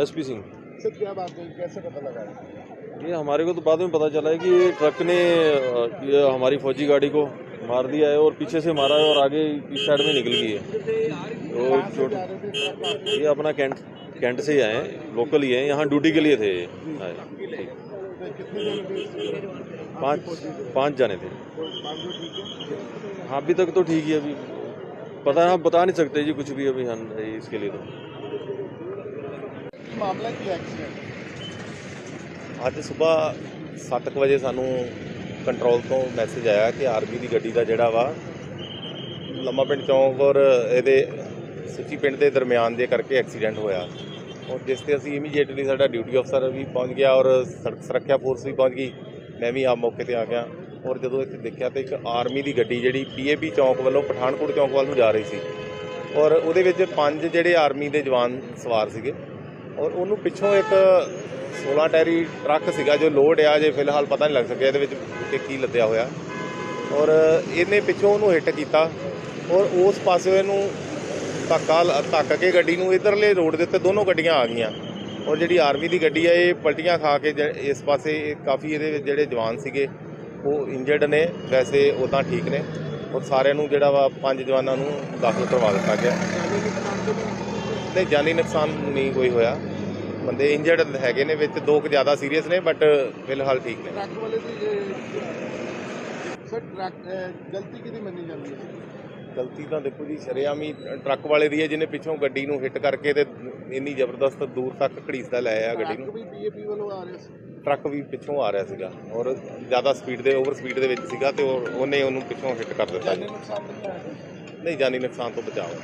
S P Singh. Sir क्या बात कैसे पता लगा? ये हमारे को तो बाद में पता चला है कि ट्रक ने ये हमारी फौजी गाड़ी को मार दिया है और पीछे से मारा है और आगे इस साइड में निकल गई है। और चोट। ये अपना कैंट कैंट से ही आए हैं लोकल ही हैं यहाँ ड्यूटी के लिए थे। पाँच पाँच जाने थे। हाँ अभी तक तो ठीक ही अभी। पता है हम बता नहीं सकते जी कुछ भी अभी हम इसके लिए तो। मामला आज सुबह सात बजे सानू ਕੰਟਰੋਲ ਤੋਂ ਮੈਸੇਜ ਆਇਆ ਕਿ ਆਰਮੀ ਦੀ ਗੱਡੀ ਦਾ ਜਿਹੜਾ ਵਾ, ਲੰਮਾ ਪਿੰਡ ਚੌਂਕ ਔਰ ਇਹਦੇ ਸੁੱਚੀ ਪਿੰਡ ਦੇ ਦਰਮਿਆਨ ਦੇ ਕਰਕੇ ਐਕਸੀਡੈਂਟ ਹੋਇਆ। ਔਰ ਜਿਸ ਤੇ ਅਸੀਂ ਇਮੀਡੀਏਟਲੀ ਸਾਡਾ ਡਿਊਟੀ ਅਫਸਰ ਵੀ ਪਹੁੰਚ ਗਿਆ ਔਰ ਸੜਕ ਸੁਰੱਖਿਆ ਫੋਰਸ ਵੀ ਪਹੁੰਚ ਗਈ। ਮੈਂ ਵੀ ਆਪ ਮੌਕੇ ਤੇ ਆ ਗਿਆ ਔਰ ਜਦੋਂ ਇੱਥੇ ਦੇਖਿਆ ਤੇ ਇੱਕ ਆਰਮੀ ਦੀ ਗੱਡੀ ਜਿਹੜੀ ਪੀਏਬੀ ਚੌਂਕ ਵੱਲੋਂ ਪਠਾਨਕੋਟ ਚੌਂਕ ਵੱਲ ਨੂੰ ਜਾ ਰਹੀ ਸੀ। ਔਰ ਉਹਦੇ ਵਿੱਚ ਪੰਜ ਜਿਹੜੇ ਆਰਮੀ ਦੇ ਜਵਾਨ ਸਵਾਰ ਸੀਗੇ ਔਰ ਉਹਨੂੰ ਪਿੱਛੋਂ ਇੱਕ 16 ਟੈਰੀ ਟਰੱਕ ਸੀਗਾ ਜੋ ਲੋਡ ਆ ਜੇ ਫਿਲਹਾਲ ਪਤਾ ਨਹੀਂ ਲੱਗ ਸਕਿਆ ਇਹਦੇ ਵਿੱਚ ਕਿ ਕੀ ਲੱਦਿਆ ਹੋਇਆ। ਔਰ ਇਹਨੇ ਪਿੱਛੋਂ ਉਹਨੂੰ ਹਿੱਟ ਕੀਤਾ। ਔਰ ਉਸ ਪਾਸੇ ਇਹਨੂੰ ਧੱਕਾ ਧੱਕ ਕੇ ਗੱਡੀ ਨੂੰ ਇਧਰਲੇ ਰੋਡ ਦੇ ਉੱਤੇ ਦੋਨੋਂ ਗੱਡੀਆਂ ਆ ਗਈਆਂ। ਔਰ ਜਿਹੜੀ ਆਰਮੀ ਦੀ ਗੱਡੀ ਆ ਇਹ ਪਲਟੀਆਂ ਖਾ ਕੇ ਇਸ ਪਾਸੇ ਕਾਫੀ ਇਹਦੇ ਵਿੱਚ ਜਿਹੜੇ ਜਵਾਨ ਸੀਗੇ ਉਹ ਇੰਜਰਡ ਨੇ। ਵੈਸੇ ਉਦਾਂ ਠੀਕ ਨੇ। ਔਰ ਸਾਰਿਆਂ ਨੂੰ ਜਿਹੜਾ ਵਾ ਪੰਜ ਜਵਾਨਾਂ ਨੂੰ ਦਾਖਲ ਕਰਵਾ ਦਿੱਤਾ ਗਿਆ। ਨਹੀਂ ਜਾਨੀ ਨੁਕਸਾਨ ਨਹੀਂ ਕੋਈ ਹੋਇਆ। ਬੰਦੇ ਇੰਜਰਡ ਹੈਗੇ ਨੇ ਵਿੱਚ ਦੋ ਕੁ ਜ਼ਿਆਦਾ ਸੀਰੀਅਸ ਨੇ ਬਟ ਫਿਲਹਾਲ ਠੀਕ ਨੇ। ਟਰੱਕ ਵਾਲੇ ਦੀ ਸਰ ਟਰੱਕ ਗਲਤੀ ਕਿਹਦੀ ਮੰਨੀ ਜਾਂਦੀ ਹੈ? ਗਲਤੀ ਤਾਂ ਦੇਖੋ ਜੀ ਸ਼ਰੇਆਮੀ ਟਰੱਕ ਵਾਲੇ ਦੀ ਹੈ ਜਿਹਨੇ ਪਿੱਛੋਂ ਗੱਡੀ ਨੂੰ ਹਿੱਟ ਕਰਕੇ ਤੇ ਇੰਨੀ ਜ਼ਬਰਦਸਤ ਦੂਰ ਤੱਕ ਘੜੀਸਦਾ ਲੈ ਆਇਆ ਗੱਡੀ ਟਰੱਕ ਨੂੰ ਵੀ ਪੀਏਪੀ ਵੱਲੋਂ ਆ ਰਿਹਾ ਸੀ। ਟਰੱਕ ਵੀ ਪਿੱਛੋਂ ਆ ਰਿਹਾ ਸੀਗਾ ਔਰ ਜ਼ਿਆਦਾ ਸਪੀਡ ਦੇ ਓਵਰ ਸਪੀਡ ਦੇ ਵਿੱਚ ਸੀਗਾ ਤੇ ਉਹ- ਉਹਨੇ ਉਹਨੂੰ ਪਿੱਛੋਂ ਹਿੱਟ ਕਰ ਦਿੱਤਾ ਜੀ। ਨਹੀਂ ਜਾਨੀ ਨੁਕਸਾਨ ਤੋਂ ਬਚਾਓ।